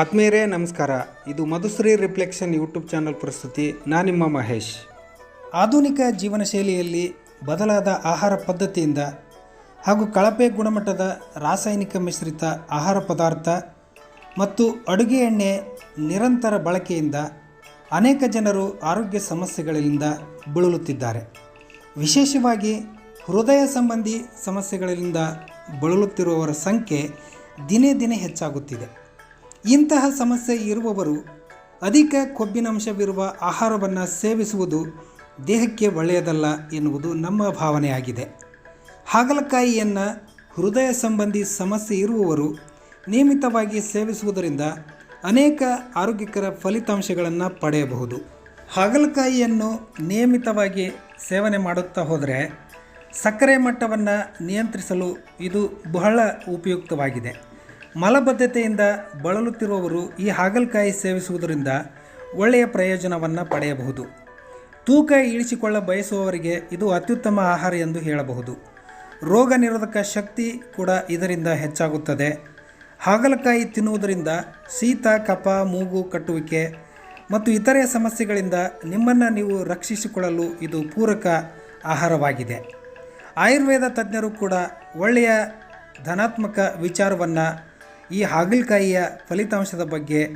ಆತ್ಮೀಯರೇ, ನಮಸ್ಕಾರ. ಇದು ಮಧುಶ್ರೀ ರಿಫ್ಲೆಕ್ಷನ್ ಯೂಟ್ಯೂಬ್ ಚಾನಲ್ ಪ್ರಸ್ತುತಿ. ನಾನು ನಿಮ್ಮ ಮಹೇಶ್. ಆಧುನಿಕ ಜೀವನ ಶೈಲಿಯಲ್ಲಿ ಬದಲಾದ ಆಹಾರ ಪದ್ಧತಿಯಿಂದ ಹಾಗೂ ಕಳಪೆ ಗುಣಮಟ್ಟದ ರಾಸಾಯನಿಕ ಮಿಶ್ರಿತ ಆಹಾರ ಪದಾರ್ಥ ಮತ್ತು ಅಡುಗೆ ಎಣ್ಣೆ ನಿರಂತರ ಬಳಕೆಯಿಂದ ಅನೇಕ ಜನರು ಆರೋಗ್ಯ ಸಮಸ್ಯೆಗಳಿಂದ ಬಳಲುತ್ತಿದ್ದಾರೆ. ವಿಶೇಷವಾಗಿ ಹೃದಯ ಸಂಬಂಧಿ ಸಮಸ್ಯೆಗಳಿಂದ ಬಳಲುತ್ತಿರುವವರ ಸಂಖ್ಯೆ ದಿನೇ ದಿನೇ ಹೆಚ್ಚಾಗುತ್ತಿದೆ. ಇಂತಹ ಸಮಸ್ಯೆ ಇರುವವರು ಅಧಿಕ ಕೊಬ್ಬಿನಂಶವಿರುವ ಆಹಾರವನ್ನು ಸೇವಿಸುವುದು ದೇಹಕ್ಕೆ ಒಳ್ಳೆಯದಲ್ಲ ಎನ್ನುವುದು ನಮ್ಮ ಭಾವನೆಯಾಗಿದೆ. ಹಾಗಲಕಾಯಿಯನ್ನು ಹೃದಯ ಸಂಬಂಧಿ ಸಮಸ್ಯೆ ಇರುವವರು ನಿಯಮಿತವಾಗಿ ಸೇವಿಸುವುದರಿಂದ ಅನೇಕ ಆರೋಗ್ಯಕರ ಫಲಿತಾಂಶಗಳನ್ನು ಪಡೆಯಬಹುದು. ಹಾಗಲಕಾಯಿಯನ್ನು ನಿಯಮಿತವಾಗಿ ಸೇವನೆ ಮಾಡುತ್ತಾ ಹೋದರೆ ಸಕ್ಕರೆ ಮಟ್ಟವನ್ನು ನಿಯಂತ್ರಿಸಲು ಇದು ಬಹಳ ಉಪಯುಕ್ತವಾಗಿದೆ. ಮಲಬದ್ಧತೆಯಿಂದ ಬಳಲುತ್ತಿರುವವರು ಈ ಹಾಗಲಕಾಯಿ ಸೇವಿಸುವುದರಿಂದ ಒಳ್ಳೆಯ ಪ್ರಯೋಜನವನ್ನು ಪಡೆಯಬಹುದು. ತೂಕ ಇಳಿಸಿಕೊಳ್ಳ ಬಯಸುವವರಿಗೆ ಇದು ಅತ್ಯುತ್ತಮ ಆಹಾರ ಎಂದು ಹೇಳಬಹುದು. ರೋಗ ನಿರೋಧಕ ಶಕ್ತಿ ಕೂಡ ಇದರಿಂದ ಹೆಚ್ಚಾಗುತ್ತದೆ. ಹಾಗಲಕಾಯಿ ತಿನ್ನುವುದರಿಂದ ಶೀತ, ಕಫ, ಮೂಗು ಕಟ್ಟುವಿಕೆ ಮತ್ತು ಇತರೆ ಸಮಸ್ಯೆಗಳಿಂದ ನಿಮ್ಮನ್ನು ನೀವು ರಕ್ಷಿಸಿಕೊಳ್ಳಲು ಇದು ಪೂರಕ ಆಹಾರವಾಗಿದೆ. ಆಯುರ್ವೇದ ತಜ್ಞರು ಕೂಡ ಒಳ್ಳೆಯ ಧನಾತ್ಮಕ ವಿಚಾರವನ್ನು ಈ ಹಾಗಲಕಾಯಿಯ ಫಲಿತಾಂಶದ ಬಗ್ಗೆ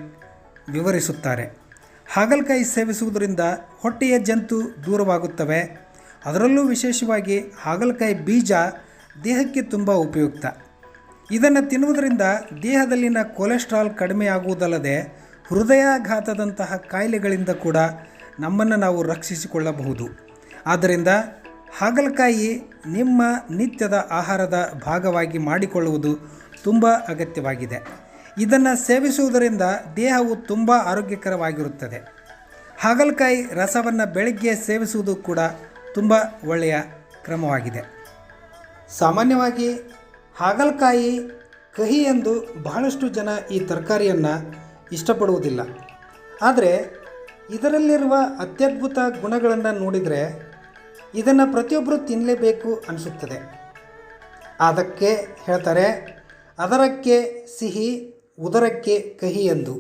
ವಿವರಿಸುತ್ತಾರೆ. ಹಾಗಲಕಾಯಿ ಸೇವಿಸುವುದರಿಂದ ಹೊಟ್ಟೆಯ ಜಂತು ದೂರವಾಗುತ್ತವೆ. ಅದರಲ್ಲೂ ವಿಶೇಷವಾಗಿ ಹಾಗಲಕಾಯಿ ಬೀಜ ದೇಹಕ್ಕೆ ತುಂಬ ಉಪಯುಕ್ತ. ಇದನ್ನು ತಿನ್ನುವುದರಿಂದ ದೇಹದಲ್ಲಿನ ಕೊಲೆಸ್ಟ್ರಾಲ್ ಕಡಿಮೆಯಾಗುವುದಲ್ಲದೆ ಹೃದಯಾಘಾತದಂತಹ ಕಾಯಿಲೆಗಳಿಂದ ಕೂಡ ನಮ್ಮನ್ನು ನಾವು ರಕ್ಷಿಸಿಕೊಳ್ಳಬಹುದು. ಆದ್ದರಿಂದ ಹಾಗಲಕಾಯಿ ನಿಮ್ಮ ನಿತ್ಯದ ಆಹಾರದ ಭಾಗವಾಗಿ ಮಾಡಿಕೊಳ್ಳುವುದು ತುಂಬ ಅಗತ್ಯವಾಗಿದೆ. ಇದನ್ನು ಸೇವಿಸುವುದರಿಂದ ದೇಹವು ತುಂಬ ಆರೋಗ್ಯಕರವಾಗಿರುತ್ತದೆ. ಹಾಗಲಕಾಯಿ ರಸವನ್ನು ಬೆಳಗ್ಗೆ ಸೇವಿಸುವುದು ಕೂಡ ತುಂಬ ಒಳ್ಳೆಯ ಕ್ರಮವಾಗಿದೆ. ಸಾಮಾನ್ಯವಾಗಿ ಹಾಗಲಕಾಯಿ ಕಹಿ ಎಂದು ಬಹಳಷ್ಟು ಜನ ಈ ತರಕಾರಿಯನ್ನು ಇಷ್ಟಪಡುವುದಿಲ್ಲ. ಆದರೆ ಇದರಲ್ಲಿರುವ ಅತ್ಯದ್ಭುತ ಗುಣಗಳನ್ನು ನೋಡಿದರೆ ಇದನ್ನು ಪ್ರತಿಯೊಬ್ಬರು ತಿನ್ನಲೇಬೇಕು ಅನಿಸುತ್ತದೆ. ಅದಕ್ಕೆ ಹೇಳ್ತಾರೆ ಅದರಕ್ಕೆ ಸಿಹಿ, ಉದರಕ್ಕೆ ಕಹಿ ಎಂದು.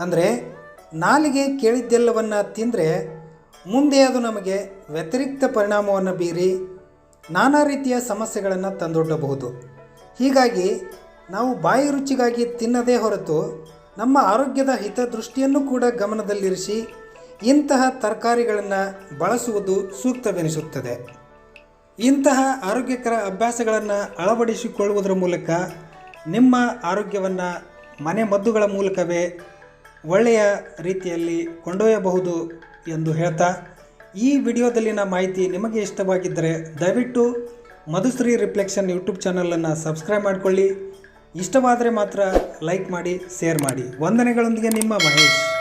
ಅಂದರೆ, ನಾಲಿಗೆ ಕೇಳಿದ್ದೆಲ್ಲವನ್ನು ತಿಂದರೆ ಮುಂದೆ ಅದು ನಮಗೆ ವ್ಯತಿರಿಕ್ತ ಪರಿಣಾಮವನ್ನು ಬೀರಿ ನಾನಾ ರೀತಿಯ ಸಮಸ್ಯೆಗಳನ್ನು ತಂದೊಡ್ಡಬಹುದು. ಹೀಗಾಗಿ, ನಾವು ಬಾಯಿ ರುಚಿಗಾಗಿ ತಿನ್ನದೇ ಹೊರತು ನಮ್ಮ ಆರೋಗ್ಯದ ಹಿತದೃಷ್ಟಿಯನ್ನು ಕೂಡ ಗಮನದಲ್ಲಿರಿಸಿ ಇಂತಹ ತರಕಾರಿಗಳನ್ನು ಬಳಸುವುದು ಸೂಕ್ತವೆನಿಸುತ್ತದೆ. ಇಂತಹ ಆರೋಗ್ಯಕರ ಅಭ್ಯಾಸಗಳನ್ನು ಅಳವಡಿಸಿಕೊಳ್ಳುವುದರ ಮೂಲಕ ನಿಮ್ಮ ಆರೋಗ್ಯವನ್ನು ಮನೆ ಮದ್ದುಗಳ ಮೂಲಕವೇ ಒಳ್ಳೆಯ ರೀತಿಯಲ್ಲಿ ಕೊಂಡೊಯ್ಯಬಹುದು ಎಂದು ಹೇಳ್ತಾ, ಈ ವಿಡಿಯೋದಲ್ಲಿನ ಮಾಹಿತಿ ನಿಮಗೆ ಇಷ್ಟವಾಗಿದ್ದರೆ ದಯವಿಟ್ಟು ಮಧುಶ್ರೀ ರಿಫ್ಲೆಕ್ಷನ್ ಯೂಟ್ಯೂಬ್ ಚಾನಲನ್ನು ಸಬ್ಸ್ಕ್ರೈಬ್ ಮಾಡಿಕೊಳ್ಳಿ. ಇಷ್ಟವಾದರೆ ಮಾತ್ರ ಲೈಕ್ ಮಾಡಿ, ಶೇರ್ ಮಾಡಿ. ವಂದನೆಗಳೊಂದಿಗೆ ನಿಮ್ಮ ಮಹೇಶ್.